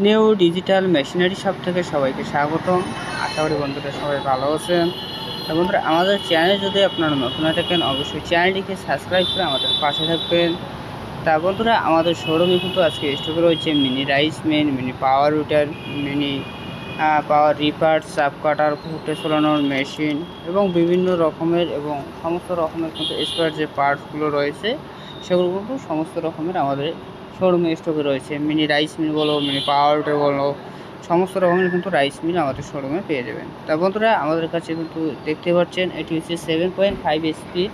New digital machinery shop থেকে সবাইকে স্বাগতম। আশা করি বন্ধুরা সবাই ভালো আছেন। বন্ধুরা, আমাদের চ্যানেল যদি আপনারা নতুন থাকেন, অবশ্যই চ্যানেলটিকে সাবস্ক্রাইব করে আমাদের পাশে থাকবেন। তা বন্ধুরা, আমাদের শোরুমে কিন্তু আজকে স্টকে রয়েছে mini rice men mini power rotor mini power reaper chaff cutter ফুটে চলানোর মেশিন এবং বিভিন্ন রকমের এবং সমস্ত রকমের কিন্তু স্পেয়ার যে পার্টসগুলো রয়েছে, সেগুলো কিন্তু সমস্ত রকমের আমাদের শোরুমে স্টকে রয়েছে। মিনি রাইস মিল বলো মিনি পাওয়ার রুটার বলো, সমস্ত রকমের কিন্তু রাইস মিল আমাদের শোরুমে পেয়ে যাবেন। তা বন্ধুরা, আমাদের কাছে কিন্তু দেখতে পাচ্ছেন, এটি হচ্ছে সেভেন পয়েন্ট ফাইভ এসপির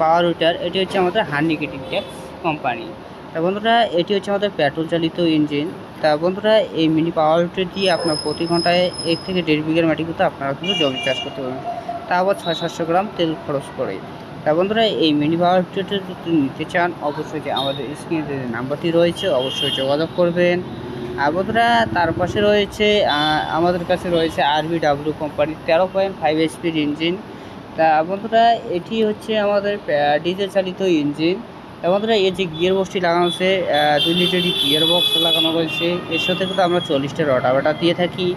পাওয়ার রুটার এটি হচ্ছে আমাদের হান্ডিকেটিং ট্যাক্স কোম্পানি তা বন্ধুরা, এটি হচ্ছে আমাদের পেট্রোল চালিত ইঞ্জিন তা বন্ধুরা, এই মিনি পাওয়ার রুটার দিয়ে আপনার প্রতি ঘন্টায় এক থেকে দেড় বিঘের মাটি কিন্তু আপনারা কিন্তু জমি চাষ করতে পারবেন। তা আবার ছয় সাতশো গ্রাম তেল খরচ করে। তা বন্ধুরা, এই মিনি পাওয়ার রুটারটা যদি নিতে চান, অবশ্যই আমাদের স্ক্রিনে যে নাম্বারটি রয়েছে, অবশ্যই যোগাযোগ করবেন। আর বন্ধুরা, তার পাশে রয়েছে আমাদের কাছে রয়েছে আরবি ডাব্লিউ কোম্পানির তেরো পয়েন্ট ফাইভ এসপির ইঞ্জিন তা বন্ধুরা, এটি হচ্ছে আমাদের ডিজেল চালিত ইঞ্জিন বন্ধুরা এর যে গিয়ার বক্সটি লাগানো আছে দুই লিটারই গিয়ার বক্স লাগানো রয়েছে। এর সাথে কিন্তু আমরা চল্লিশটা রটা বাটা দিয়ে থাকি।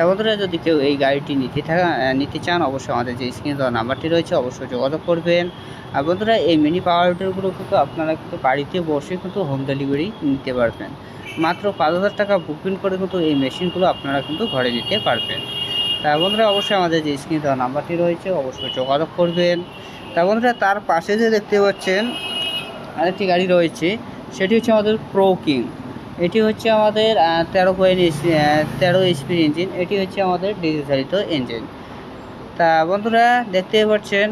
তা বন্ধুরা যদি কেউ এই গাড়িটি নিতে থাকা নিতে চান, অবশ্যই আমাদের যে স্ক্রিনে দেওয়া নাম্বারটি রয়েছে, অবশ্যই যোগাযোগ করবেন। আর বন্ধুরা, এই মিনি পাওয়ার রুটারগুলো কিন্তু আপনারা কিন্তু বাড়িতে বসে কিন্তু হোম ডেলিভারি নিতে পারবেন। মাত্র পাঁচ হাজার টাকা বুকিং করে কিন্তু এই মেশিনগুলো আপনারা কিন্তু ঘরে নিতে পারবেন। তা বন্ধুরা, অবশ্যই আমাদের যে স্ক্রিনে দেওয়া নাম্বারটি রয়েছে, অবশ্যই যোগাযোগ করবেন। তা বন্ধুরা, তার পাশে যে দেখতে পাচ্ছেন, আরেকটি গাড়ি রয়েছে, সেটি হচ্ছে আমাদের প্রো কিং এটি হচ্ছে আমাদের তেরো পয়েন্ট তেরো এসপির ইঞ্জিন এটি হচ্ছে আমাদের ডিজেল চালিত ইঞ্জিন তা বন্ধুরা দেখতে পাচ্ছেন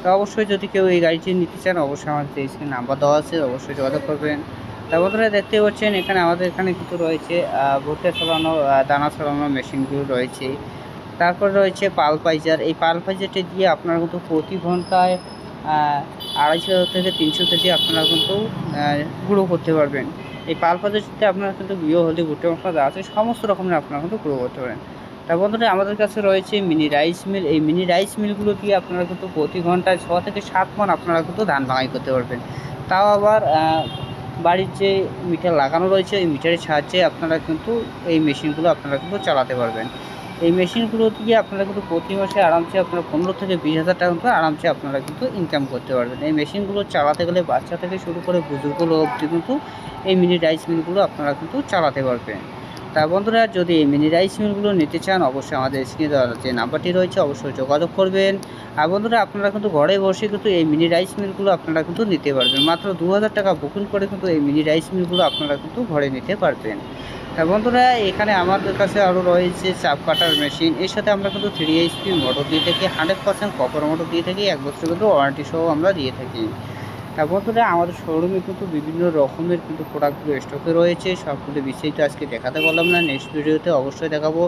তো অবশ্যই যদি কেউ এই গাড়িটি নিতে চান, অবশ্যই আমাদের যে স্ক্রিন নাম্বার দেওয়া আছে, অবশ্যই যোগাযোগ করবেন। তা বন্ধুরা দেখতে পাচ্ছেন, এখানে আমাদের এখানে কিন্তু রয়েছে ভুট্টা ছড়ানো দানা ছড়ানো মেশিনগুলো রয়েছে। তারপর রয়েছে পাল পাইজার এই পাল পাইজারটি দিয়ে আপনারা কিন্তু প্রতি ঘন্টায় আড়াইশো থেকে তিনশো কেজি আপনারা কিন্তু গুঁড়ো করতে পারবেন। এই পাল সাথে আপনারা কিন্তু বিয়ে হলদি ভুট্টা মশলা দেওয়া আছে, সমস্ত রকমের আপনারা কিন্তু প্রয়োগ করতে পারেন। তার বন্ধুরা, আমাদের কাছে রয়েছে মিনি রাইস মিল এই মিনি রাইস মিলগুলো দিয়ে আপনারা কিন্তু প্রতি ঘন্টায় ছ থেকে সাত মন আপনারা কিন্তু ধান ভাঙাই করতে পারবেন। তাও আবার বাড়ির যে মিটার লাগানো রয়েছে এই মিটারের সাহায্যে আপনারা কিন্তু এই মেশিনগুলো আপনারা কিন্তু চালাতে পারবেন। এই মেশিনগুলো দিয়ে আপনারা কিন্তু প্রতি মাসে আরামসে আপনারা পনেরো থেকে বিশ হাজার টাকা কিন্তু আরামসে আপনারা কিন্তু ইনকাম করতে পারবেন। এই মেশিনগুলো চালাতে গেলে বাচ্চা থেকে শুরু করে বুজুর্গ অবধি কিন্তু এই মিনি রাইস মিলগুলো আপনারা কিন্তু চালাতে পারবেন। তা বন্ধুরা, যদি এই মিনি রাইস মিলগুলো নিতে চান, অবশ্যই আমাদের স্ক্রিনে দেওয়া যে নাম্বারটি রয়েছে, অবশ্যই যোগাযোগ করবেন। আর বন্ধুরা, আপনারা কিন্তু ঘরে বসে কিন্তু এই মিনি রাইস মিলগুলো আপনারা কিন্তু নিতে পারবেন। মাত্র দু হাজার টাকা বুকিং করে কিন্তু এই মিনি রাইস মিলগুলো আপনারা কিন্তু ঘরে নিতে পারবেন। বন্ধুরা, এখানে আমাদের কাছে আরও রয়েছে চাপ কাটার মেশিন এর সাথে আমরা কিন্তু থ্রি এইচপি মোটর দিয়ে থাকি হান্ড্রেড পার্সেন্ট কপার মোটর দিয়ে থাকি, এক বছর কিন্তু ওয়ারেন্টি সহ আমরা দিয়ে থাকি। তা বন্ধুরা, আমাদের শোরুমে কিন্তু বিভিন্ন রকমের কিন্তু প্রোডাক্টগুলো স্টকে রয়েছে, সবগুলো বিস্তারিত আজকে দেখাতে পারলাম না নেক্সট ভিডিওতে অবশ্যই দেখাবো।